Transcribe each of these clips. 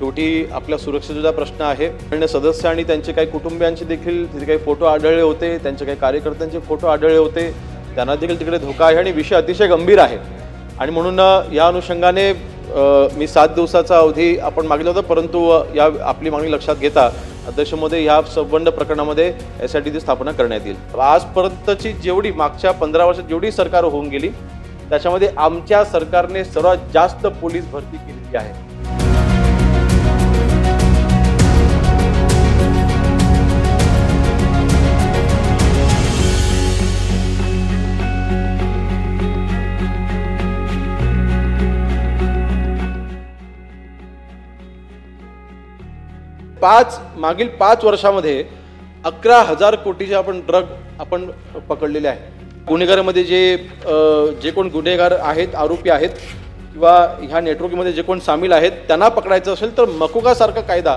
शेवटी आपल्या सुरक्षेचा प्रश्न आहे. आणि सदस्य आणि त्यांचे काही कुटुंबियांचे देखील तिथे काही फोटो आढळले होते. त्यांचे काही कार्यकर्त्यांचे फोटो आढळले होते. त्यांना देखील तिकडे धोका आहे आणि विषय अतिशय गंभीर आहे. आणि म्हणून या अनुषंगाने मी सात दिवसाचा अवधी आपण मागितला होता परंतु या आपली मागणी लक्षात घेता अध्यक्ष महोदय या संबंध प्रकरणामध्ये एस आय टीची स्थापना करण्यात येईल. आजपर्यंतची जेवढी मागच्या पंधरा वर्षात जेवढी सरकार होऊन गेली त्याच्यामध्ये आमच्या सरकारने सर्वात जास्त पोलीस भरती केलेली आहे. पाच मागील पाच वर्षामध्ये अकरा हजार कोटीचे आपण ड्रग आपण पकडलेले आहे. गुन्हेगारामध्ये जे जे कोण गुन्हेगार आहेत आरोपी आहेत किंवा ह्या नेटवर्कमध्ये जे कोण सामील आहेत त्यांना पकडायचं असेल तर मकोकासारखा कायदा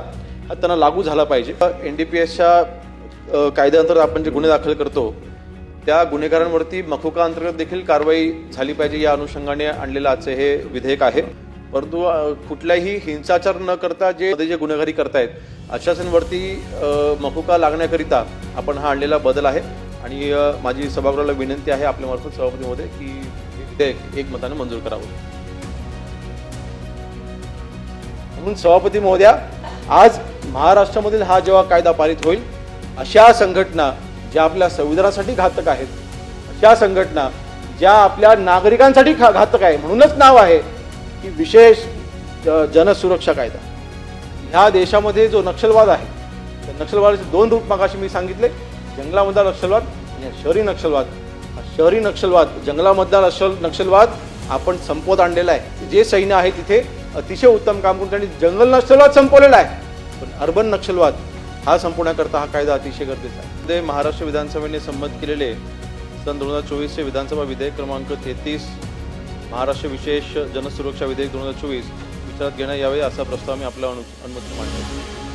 हा त्यांना लागू झाला पाहिजे. एन डी पी एसच्या कायद्यानंतर आपण जे गुन्हे दाखल करतो त्या गुन्हेगारांवरती मकोका अंतर्गत देखील कारवाई झाली पाहिजे या अनुषंगाने आणलेलं आजचे हे विधेयक आहे. परंतु कुठल्याही हिंसाचार न करता जे जे गुन्हेगारी करतायत अशांवरती मकुका लागण्याकरिता आपण हा आणलेला बदल आहे. आणि माझी सभागृहाला विनंती आहे आपल्यामार्फत सभापतीमध्ये की हे विधेयक एकमताने मंजूर करावं. म्हणून सभापती महोदया आज महाराष्ट्रामधील हा जेव्हा कायदा पारित होईल अशा संघटना ज्या आपल्या संविधानासाठी घातक आहेत अशा संघटना ज्या आपल्या नागरिकांसाठी घा- घातक आहे म्हणूनच नाव आहे की विशेष जनसुरक्षा कायदा. ह्या देशामध्ये जो नक्षलवाद आहे त्या नक्षलवादाचे दोन रूप मागाशी मी सांगितले जंगलामधला नक्षलवाद आणि शहरी नक्षलवाद. हा शहरी नक्षलवाद जंगलामधला नक्षल नक्षलवाद आपण संपवत आणलेला आहे. जे सैन्य आहे तिथे अतिशय उत्तम काम करून त्यांनी जंगल नक्षलवाद संपवलेला आहे. पण अर्बन नक्षलवाद हा संपवण्याकरता हा कायदा अतिशय गरजेचा आहे. ते महाराष्ट्र विधानसभेने संमत केलेले सन दोन हजार चोवीसचे विधानसभा विधेयक क्रमांक तेहतीस महाराष्ट्र विशेष जनसुरक्षा विधेयक दोन हजार चोवीस विचारात घेण्यात यावे असा प्रस्ताव मी आपल्या अनु अनुमती मांडतो